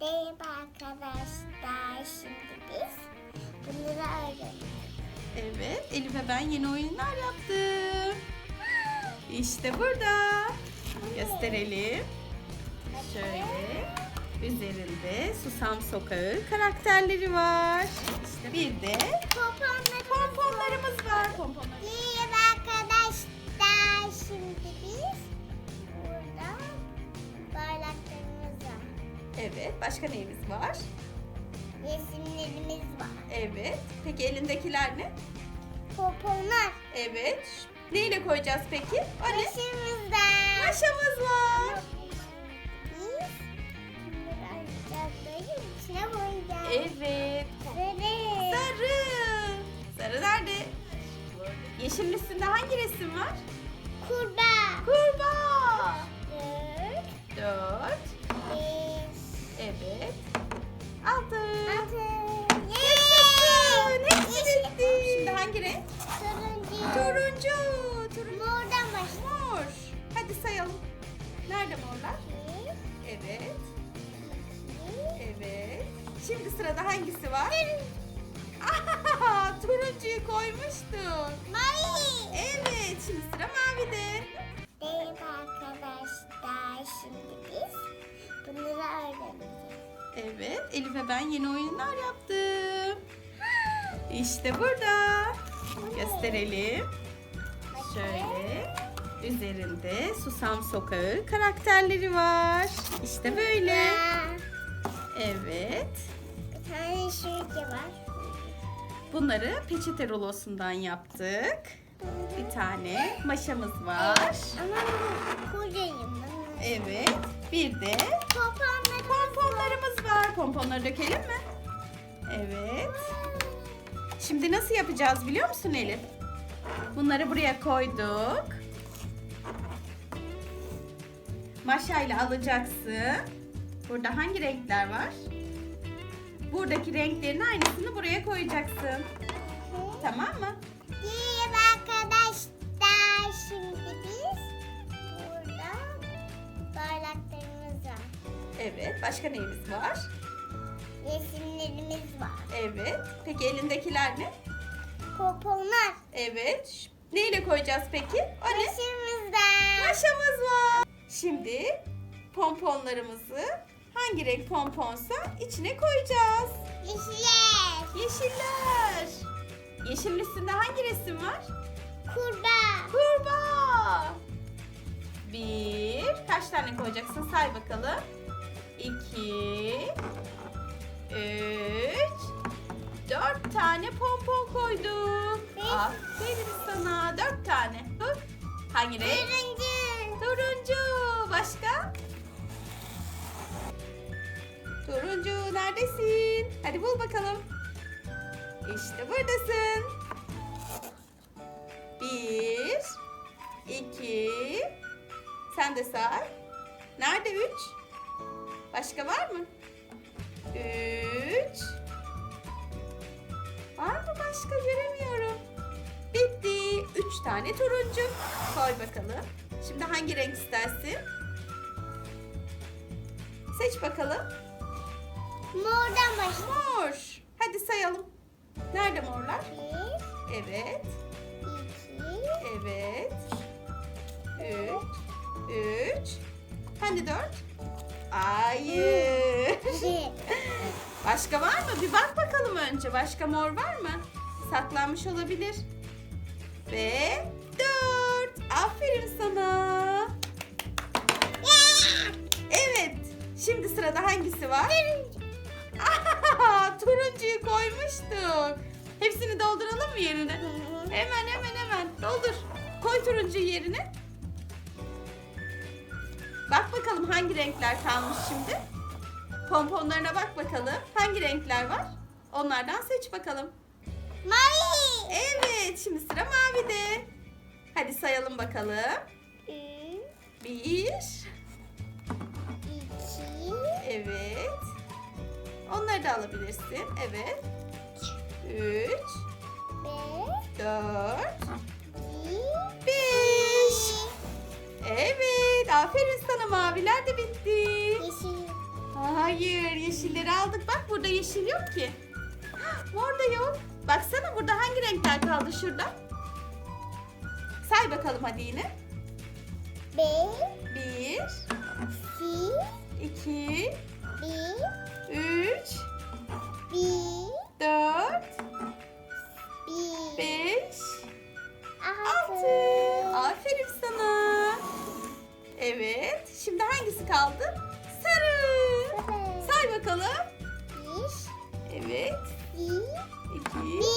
Merhaba arkadaşlar. Şimdi biz bunları öğreneceğiz. Evet, Elif ve ben yeni oyunlar yaptım. İşte burada. Gösterelim. Şöyle. Üzerinde Susam Sokağı karakterleri var. İşte bir de pomponlarımız var. Başka neyimiz var? Resimlerimiz var. Evet. Peki elindekiler ne? Poponlar. Evet. Neyle koyacağız peki? O ne? Başımızda. Maşamız var. Biz içine koyacağız. Evet. Sarı. Sarı. Sarı nerede? Yeşilin üstünde hangi resim var? Kurbağa. Şimdi sırada hangisi var? Turuncuyu koymuştuk. Mavi. Evet, şimdi sıra mavide. Merhaba arkadaşlar. Şimdi biz bunları öğreneceğiz. Evet, Elif ve ben yeni oyunlar yaptım. İşte burada. Gösterelim. Şöyle. Üzerinde Susam Sokağı karakterleri var. İşte böyle. Evet. Tane şurada var. Bunları peçete rulosundan yaptık. Bir tane maşamız var. Ama koyayım ben. Evet. Bir de pomponlarımız var. Pomponları dökelim mi? Evet. Şimdi nasıl yapacağız biliyor musun Elif? Bunları buraya koyduk. Maşayla alacaksın. Burada hangi renkler var? Buradaki renklerin aynısını buraya koyacaksın. Tamam mı? Merhaba arkadaşlar. Şimdi biz burada bardaklarımız var. Evet. Başka neyimiz var? Resimlerimiz var. Evet. Peki elindekiler ne? Poponlar. Evet. Neyle koyacağız peki? O ne? Maşamız var. Şimdi pomponlarımızı hangi renk pomponsa içine koyacağız. Yeşiller. Yeşiller. Yeşilin üstünde hangi resim var? Kurbağa. Kurbağa. Bir. Kaç tane koyacaksın? Say bakalım. İki. Üç. Dört tane pompon koyduk. Beş. Aferin sana. Dört tane. Dur. Hangi renk? Turuncu. Turuncu. Başka? Turuncu neredesin? Hadi bul bakalım. İşte buradasın. Bir, iki, sen de say. Nerede üç? Başka var mı? Üç. Var mı başka göremiyorum. Bitti. Üç tane turuncu. Koy bakalım. Şimdi hangi renk istersin? Seç bakalım. Mordan başla. Mor. Hadi sayalım. Nerede morlar? Bir, Evet. iki, Evet. Üç. Üç. Hani dört? Hayır. Başka var mı? Bir bak bakalım önce. Başka mor var mı? Saklanmış olabilir. Ve dört. Aferin sana. Evet. Şimdi sırada hangisi var? Aha, turuncuyu koymuştuk. Hepsini dolduralım mı yerine? Hemen hemen hemen. Doldur. Koy turuncuyu yerine. Bak bakalım hangi renkler kalmış şimdi. Pomponlarına bak bakalım. Hangi renkler var? Onlardan seç bakalım. Mavi. Evet, şimdi sıra mavide. Hadi sayalım bakalım. Bir. Onları da alabilirsin. Evet. Üç. beş, Dört. bir, Beş. Evet. Aferin sana maviler de bitti. yeşil. Hayır, yeşilleri aldık. Bak burada yeşil yok ki. Mor da yok. Baksana burada hangi renkler kaldı şurada? Say bakalım hadi yine. Bir. Bir, iki, iki, Bir. Hangisi kaldı? Sarı. Say bakalım. Bir. Evet. Bir. iki, Bir.